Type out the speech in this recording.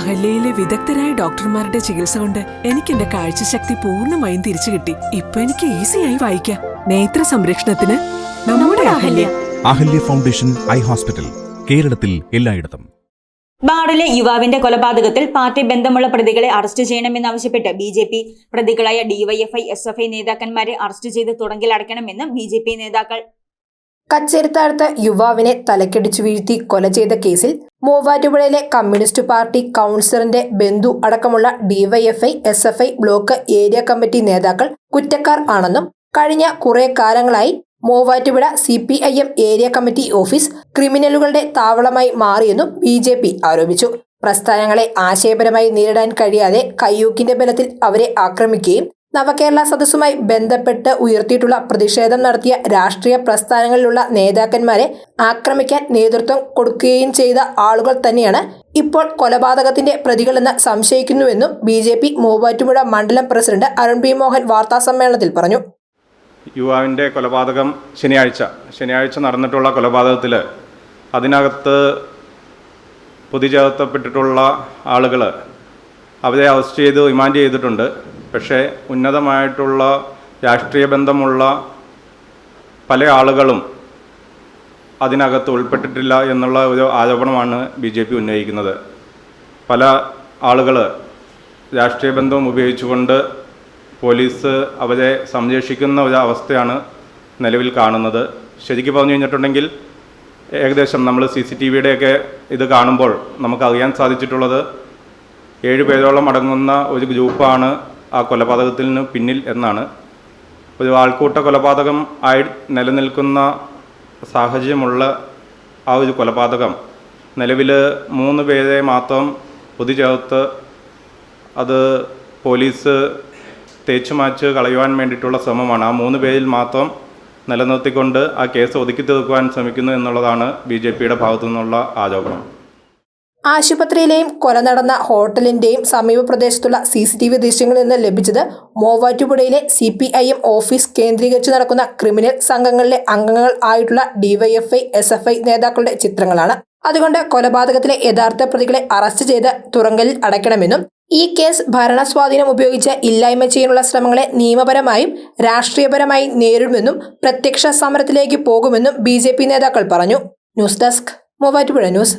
അഹല്യയിലെ വിദഗ്ധരായ ഡോക്ടർമാരുടെ ചികിത്സ കൊണ്ട് എനിക്ക് എന്റെ കാഴ്ചശക്തി പൂർണമായും തിരിച്ചു കിട്ടി. ഇപ്പൊ എനിക്ക് ഈസിയായി വായിക്കാം. നേത്ര സംരക്ഷണത്തിന് നമ്മുടെ Ahalya. Ahalya foundation eye hospital കേരളത്തിൽ എല്ലായിടത്തും. ബാറിലെ യുവാവിന്റെ കൊലപാതകത്തിൽ പാർട്ടി ബന്ധമുള്ള പ്രതികളെ അറസ്റ്റ് ചെയ്യണമെന്നാവശ്യപ്പെട്ട് ബി ജെ പി പ്രതികളായ ഡിവൈഎഫ്ഐ എസ് എഫ് ഐ നേതാക്കന്മാരെ അറസ്റ്റ് ചെയ്ത് തുടങ്ങിലടക്കണമെന്ന് ബി ജെ പി നേതാക്കൾ കച്ചേരിത്താഴത്ത് യുവാവിനെ തലക്കടിച്ചു വീഴ്ത്തി കൊല ചെയ്ത കേസിൽ മൂവാറ്റുപുഴയിലെ കമ്മ്യൂണിസ്റ്റ് പാർട്ടി കൗൺസിലറിന്റെ ബന്ധു അടക്കമുള്ള DYFI S F I block area committee നേതാക്കൾ കുറ്റക്കാർ ആണെന്നും കഴിഞ്ഞ കുറെ കാലങ്ങളായി Muvattupuzha C P I M area committee office ക്രിമിനലുകളുടെ താവളമായി മാറിയെന്നും ബി ജെ പി ആരോപിച്ചു. പ്രസ്ഥാനങ്ങളെ ആശയപരമായി നേരിടാൻ കഴിയാതെ കയ്യൂക്കിന്റെ ബലത്തിൽ അവരെ ആക്രമിക്കുകയും നവകേരള സദസ്സുമായി ബന്ധപ്പെട്ട് ഉയർത്തിയിട്ടുള്ള പ്രതിഷേധം നടത്തിയ രാഷ്ട്രീയ പ്രസ്ഥാനങ്ങളിലുള്ള നേതാക്കന്മാരെ ആക്രമിക്കാൻ നേതൃത്വം കൊടുക്കുകയും ചെയ്ത ആളുകൾ തന്നെയാണ് ഇപ്പോൾ കൊലപാതകത്തിന്റെ പ്രതികളെന്ന് സംശയിക്കുന്നുവെന്നും ബി ജെ പി മൂവാറ്റുപുഴ മണ്ഡലം പ്രസിഡന്റ് അരുൺ പി മോഹൻ വാർത്താസമ്മേളനത്തിൽ പറഞ്ഞു. യുവാവിന്റെ കൊലപാതകം ശനിയാഴ്ച. ശനിയാഴ്ച നടന്നിട്ടുള്ള കൊലപാതകത്തിൽ അതിനകത്ത് പൊതുചേർത്തപ്പെട്ടിട്ടുള്ള ആളുകൾ അവരെ അറസ്റ്റ് ചെയ്ത് റിമാൻഡ് ചെയ്തിട്ടുണ്ട്. പക്ഷേ ഉന്നതമായിട്ടുള്ള രാഷ്ട്രീയ ബന്ധമുള്ള പല ആളുകളും അതിനകത്ത് ഉൾപ്പെട്ടിട്ടില്ല എന്നുള്ള ഒരു ആരോപണമാണ് ബി ജെ പി ഉന്നയിക്കുന്നത്. പല ആളുകൾ രാഷ്ട്രീയ ബന്ധം ഉപയോഗിച്ചുകൊണ്ട് പോലീസ് അവരെ സംരക്ഷിക്കുന്ന ഒരു അവസ്ഥയാണ് നിലവിൽ കാണുന്നത്. ശരിക്കും പറഞ്ഞു കഴിഞ്ഞിട്ടുണ്ടെങ്കിൽ ഏകദേശം നമ്മൾ സി സി ടി വിയുടെയൊക്കെ ഇത് കാണുമ്പോൾ നമുക്ക് അറിയാൻ സാധിച്ചിട്ടുള്ളത് ഏഴ് പേരോളം അടങ്ങുന്ന ഒരു ഗ്രൂപ്പാണ് ആ കൊലപാതകത്തിന് പിന്നിൽ എന്നാണ്. ഒരു ആൾക്കൂട്ട കൊലപാതകം ആയി നിലനിൽക്കുന്ന സാഹചര്യമുള്ള ആ ഒരു കൊലപാതകം. നിലവിൽ മൂന്ന് പേരെ മാത്രം പൊതു ചേർത്ത് അത് പോലീസ് തേച്ചു മാച്ച് കളയുവാൻ വേണ്ടിയിട്ടുള്ള ശ്രമമാണ്. ആ മൂന്ന് പേരിൽ മാത്രം നിലനിർത്തിക്കൊണ്ട് ആ കേസ് ഒതുക്കി തീർക്കുവാൻ ശ്രമിക്കുന്നു എന്നുള്ളതാണ് ബി ജെ പിയുടെ ഭാഗത്തു നിന്നുള്ള ആരോപണം. ആശുപത്രിയിലെയും കൊല നടന്ന ഹോട്ടലിന്റെയും സമീപ പ്രദേശത്തുള്ള സി സി ടി വി ദൃശ്യങ്ങളിൽ നിന്ന് ലഭിച്ചത് മൂവാറ്റുപുഴയിലെ C P I M office കേന്ദ്രീകരിച്ച് നടക്കുന്ന ക്രിമിനൽ സംഘങ്ങളിലെ അംഗങ്ങൾ ആയിട്ടുള്ള ഡിവൈഎഫ്ഐ എസ് എഫ് ഐ നേതാക്കളുടെ ചിത്രങ്ങളാണ്. അതുകൊണ്ട് കൊലപാതകത്തിലെ യഥാർത്ഥ പ്രതികളെ അറസ്റ്റ് ചെയ്ത് തുറങ്കലിൽ അടയ്ക്കണമെന്നും ഈ കേസ് ഭരണസ്വാധീനം ഉപയോഗിച്ച് ഇല്ലായ്മ ചെയ്യാനുള്ള ശ്രമങ്ങളെ നിയമപരമായും രാഷ്ട്രീയപരമായും നേരിടുമെന്നും പ്രത്യക്ഷ സമരത്തിലേക്ക് പോകുമെന്നും ബി നേതാക്കൾ പറഞ്ഞു. News desk Muvattupuzha news.